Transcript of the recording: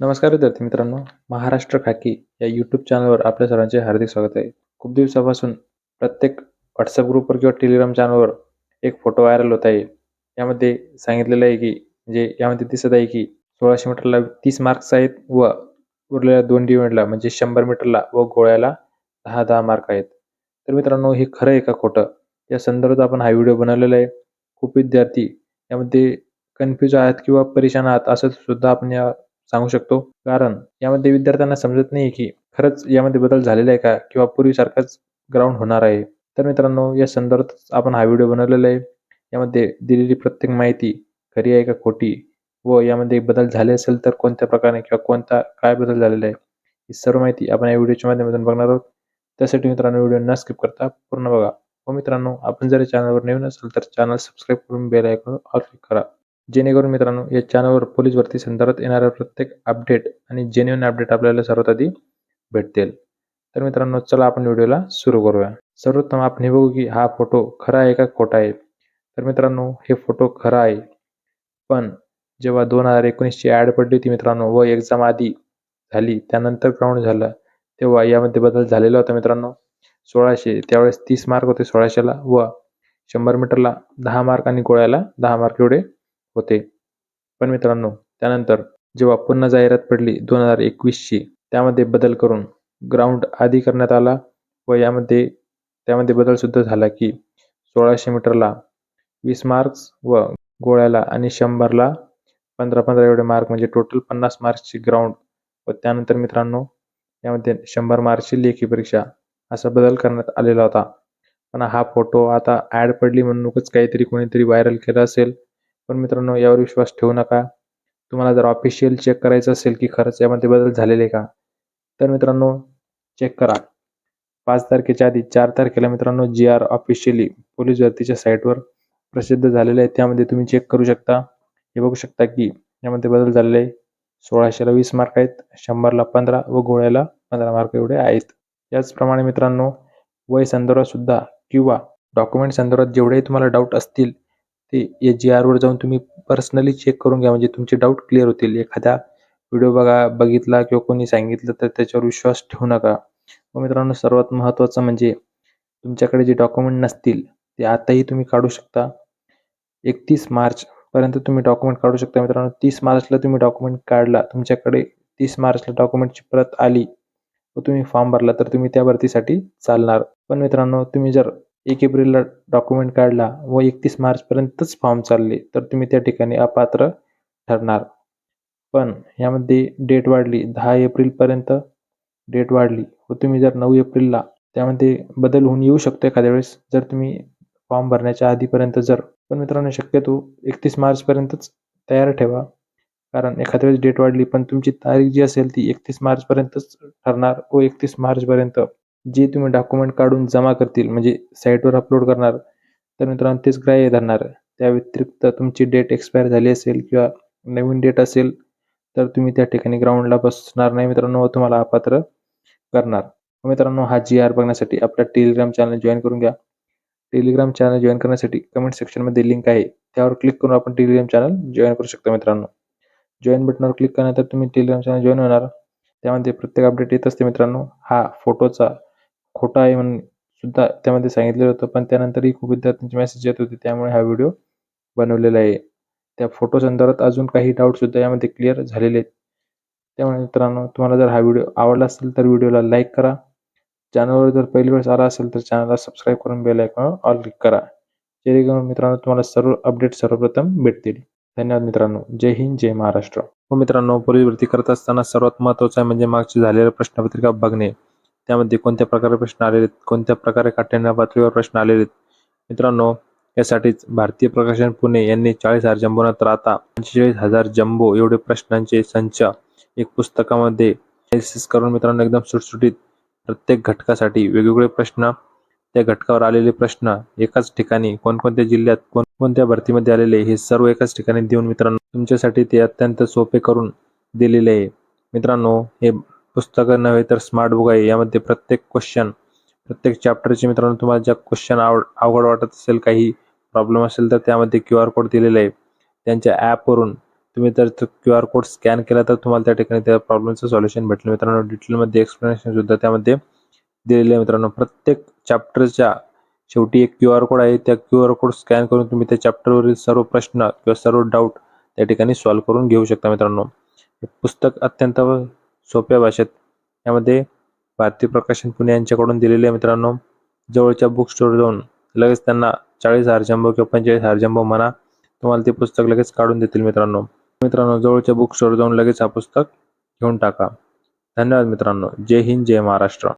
नमस्कार विद्यार्थी मित्रांनो महाराष्ट्र खाकी या यूट्यूब चॅनलवर आपल्या सर्वांचे हार्दिक स्वागत आहे. खूप दिवसापासून प्रत्येक व्हॉट्सअप ग्रुपवर किंवा टेलिग्राम चॅनलवर एक फोटो व्हायरल होत आहे. यामध्ये सांगितलेलं आहे की म्हणजे यामध्ये दिसत आहे की सोळाशे मीटरला तीस मार्क्स आहेत व उरलेल्या दोन डिव्हिडला म्हणजे शंभर मीटरला व गोळ्याला दहा दहा मार्क आहेत. तर मित्रांनो हे खरं आहे का खोटं? या संदर्भात आपण हा व्हिडिओ बनवलेला आहे. खूप विद्यार्थी यामध्ये कन्फ्यूज आहात किंवा परेशान आहात असं सुद्धा आपण या सांगू शकतो. कारण यामध्ये विद्यार्थ्यांना समजत नाही की खरंच यामध्ये बदल झालेला आहे का किंवा पूर्वीसारखाच ग्राउंड होणार आहे. तर मित्रांनो या संदर्भात आपण हा व्हिडिओ बनवलेला आहे. यामध्ये दिलेली प्रत्येक माहिती खरी आहे का खोटी व यामध्ये बदल झाले असेल तर कोणत्या प्रकारे किंवा कोणता काय बदल झालेला आहे ही सर्व माहिती आपण या व्हिडिओच्या माध्यमातून बघणार आहोत. त्यासाठी मित्रांनो व्हिडिओ न स्किप करता पूर्ण बघा. व मित्रांनो आपण जर चॅनलवर नवीन असेल तर चॅनल सबस्क्राईब करून बेल आयकॉन ऑल क्लिक करा. जेणेकरून मित्रांनो या चॅनलवर पोलीस भरती संदर्भात येणाऱ्या प्रत्येक अपडेट आणि जेन्युन अपडेट आपल्याला सर्वात आधी भेटतील. तर मित्रांनो चला आपण व्हिडिओला सुरू करूया. सर्वोत्तम आपण हे बघू की हा फोटो खरा आहे का खोटा आहे? तर मित्रांनो हे फोटो खरा आहे. पण जेव्हा दोन हजार एकोणीसची ॲड पडली होती मित्रांनो व एक्झाम आधी झाली त्यानंतर ग्राउंड झालं तेव्हा यामध्ये बदल झालेला होता मित्रांनो. सोळाशे त्यावेळेस तीस मार्क होते सोळाशेला व शंभर मीटरला दहा मार्क आणि गोळ्याला दहा मार्क एवढे होते. पण मित्रांनो त्यानंतर जेव्हा पुन्हा जाहिरात पडली दोन हजार एकवीसची त्यामध्ये बदल करून ग्राउंड आधी करण्यात आला व यामध्ये त्यामध्ये बदल सुद्धा झाला की सोळाशे मीटरला वीस मार्क्स व गोळ्याला आणि शंभरला पंधरा पंधरा एवढे मार्क म्हणजे टोटल पन्नास मार्क्सची ग्राउंड व त्यानंतर मित्रांनो यामध्ये शंभर मार्क्सची लेखी परीक्षा असा बदल करण्यात आलेला होता. पण हा फोटो आता ॲड पडली म्हणूनच काहीतरी कोणीतरी व्हायरल केला असेल. पण मित्रांनो यावर विश्वास ठेवू नका. तुम्हाला जर ऑफिशियल चेक करायचं असेल की खरंच यामध्ये बदल झालेले का तर मित्रांनो चेक करा. पाच तारखेच्या आधी चार तारखेला मित्रांनो जी आर ऑफिशियली पोलीस भरतीच्या साईटवर प्रसिद्ध झालेले आहे त्यामध्ये तुम्ही चेक करू शकता. हे बघू शकता की यामध्ये बदल झालेले आहे सोळाशेला वीस मार्क आहेत शंभरला पंधरा व गोळ्याला पंधरा मार्क एवढे आहेत. याचप्रमाणे मित्रांनो वय संदर्भात सुद्धा किंवा डॉक्युमेंट संदर्भात जेवढेही तुम्हाला डाऊट असतील ते एच जी आरवर जाऊन तुम्ही पर्सनली चेक करून घ्या. म्हणजे तुमचे डाऊट क्लिअर होतील. एखादा व्हिडिओ बघा बघितला किंवा कोणी सांगितलं तर त्याच्यावर विश्वास ठेवू नका. मग मित्रांनो सर्वात महत्त्वाचं म्हणजे तुमच्याकडे जे डॉक्युमेंट नसतील ते आताही तुम्ही काढू शकता. एकतीस मार्चपर्यंत तुम्ही डॉक्युमेंट काढू शकता. मित्रांनो तीस मार्चला तुम्ही डॉक्युमेंट काढला. तुमच्याकडे तीस मार्चला डॉक्युमेंटची प्रत आली. व तुम्ही फॉर्म भरला तर तुम्ही त्या भरतीसाठी चालणार. पण मित्रांनो तुम्ही जर एक एप्रिलला डॉक्युमेंट काढला व एकतीस मार्चपर्यंतच फॉर्म चालले तर तुम्ही त्या ठिकाणी अपात्र ठरणार. पण यामध्ये डेट वाढली दहा एप्रिलपर्यंत डेट वाढली व तुम्ही जर नऊ एप्रिलला त्यामध्ये बदल होऊन येऊ शकतो एखाद्या वेळेस जर तुम्ही फॉर्म भरण्याच्या आधीपर्यंत जर. पण मित्रांनो शक्यतो एकतीस मार्चपर्यंतच तयार ठेवा कारण एखाद्या वेळेस डेट वाढली पण तुमची तारीख जी असेल ती एकतीस मार्चपर्यंतच ठरणार व एकतीस मार्चपर्यंत जे तुम्ही डॉक्युमेंट काढून जमा करतील म्हणजे साईटवर अपलोड करणार तर मित्रांनो तेच ग्राह्य धरणार. त्या व्यतिरिक्त तुमची डेट एक्सपायर झाली असेल किंवा नवीन डेट असेल तर तुम्ही त्या ठिकाणी ग्राउंडला बसणार नाही मित्रांनो व तुम्हाला अपात्र करणार. मित्रांनो हा जी आर बघण्यासाठी आपल्या टेलिग्राम चॅनल जॉईन करून घ्या. टेलिग्राम चॅनल जॉईन करण्यासाठी कमेंट सेक्शनमध्ये लिंक आहे. त्यावर क्लिक करून आपण टेलिग्राम चॅनल जॉईन करू शकता मित्रांनो. जॉईन बटनावर क्लिक केल्यानंतर तुम्ही टेलिग्राम चॅनल जॉईन होणार. त्यामध्ये प्रत्येक अपडेट येत असते मित्रांनो. हा फोटोचा खोटा आहे म्हणून सुद्धा त्यामध्ये सांगितलेलं होतं. पण त्यानंतरही खूप विद्यार्थ्यांचे मेसेज येत होते. त्यामुळे हा व्हिडिओ बनवलेला आहे. त्या फोटो संदर्भात अजून काही डाऊटसुद्धा यामध्ये क्लिअर झालेले आहेत. त्यामुळे मित्रांनो तुम्हाला जर हा व्हिडिओ आवडला असेल तर व्हिडिओला लाईक करा. चॅनलवर जर पहिली वेळेस आला असेल तर चॅनलला सबस्क्राईब करून बेल आयकॉन ऑल क्लिक करा. जेणेकरून मित्रांनो तुम्हाला सर्व अपडेट सर्वप्रथम भेटतील. धन्यवाद मित्रांनो. जय हिंद जय महाराष्ट्र. हो मित्रांनो पोलीस भरती करत असताना सर्वात महत्त्वाचं आहे म्हणजे मागचे झालेलं प्रश्नपत्रिका बघणे. त्यामध्ये कोणत्या प्रकारे प्रश्न आलेले आहेत? कोणत्या प्रकारे काठ्याण्या पातळीवर प्रश्न आलेले आहेत? मित्रांनो यासाठीच भारतीय प्रकाशन पुणे यांनी चाळीस हजार जम्बोनंतर आता पंचेचाळीस हजार जम्बो एवढे प्रश्नांचे संच एक पुस्तकामध्ये करून मित्रांनो एकदम सुटसुटीत प्रत्येक घटकासाठी वेगवेगळे प्रश्न त्या घटकावर आलेले प्रश्न एकाच ठिकाणी कोणकोणत्या जिल्ह्यात कोणकोणत्या भरतीमध्ये आलेले हे सर्व एकाच ठिकाणी देऊन मित्रांनो तुमच्यासाठी ते अत्यंत सोपे करून दिलेले आहे. मित्रांनो हे पुस्तकं नव्हे तर स्मार्ट बुक आहे. यामध्ये प्रत्येक क्वेश्चन प्रत्येक चॅप्टरचे मित्रांनो तुम्हाला ज्या क्वेश्चन आवड अवघड वाटत असेल काही प्रॉब्लेम असेल तर त्यामध्ये क्यू आर कोड दिलेला आहे. त्यांच्या ॲपवरून तुम्ही जर क्यू आर कोड स्कॅन केला तर तुम्हाला त्या ठिकाणी त्या प्रॉब्लेमचं सॉल्युशन भेटलं. मित्रांनो डिटेलमध्ये एक्सप्लेनेशन सुद्धा त्यामध्ये दिलेले आहे मित्रांनो. प्रत्येक चॅप्टरच्या शेवटी एक क्यू आर कोड आहे. त्या क्यू आर कोड स्कॅन करून तुम्ही त्या चॅप्टरवरील सर्व प्रश्न किंवा सर्व डाऊट त्या ठिकाणी सॉल्व्ह करून घेऊ शकता मित्रांनो. हे पुस्तक अत्यंत सोप्या भाषेत. यामध्ये भारतीय प्रकाशन पुणे यांच्याकडून दिलेले आहे मित्रांनो. जवळच्या बुक स्टोर जाऊन लगेच त्यांना चाळीस हारजंबो किंवा पंचेचाळीस हारजंबो म्हणा तुम्हाला ते पुस्तक लगेच काढून देतील मित्रांनो. मित्रांनो जवळच्या बुक स्टोर जाऊन लगेच हा पुस्तक घेऊन टाका. धन्यवाद मित्रांनो. जय हिंद जय महाराष्ट्र.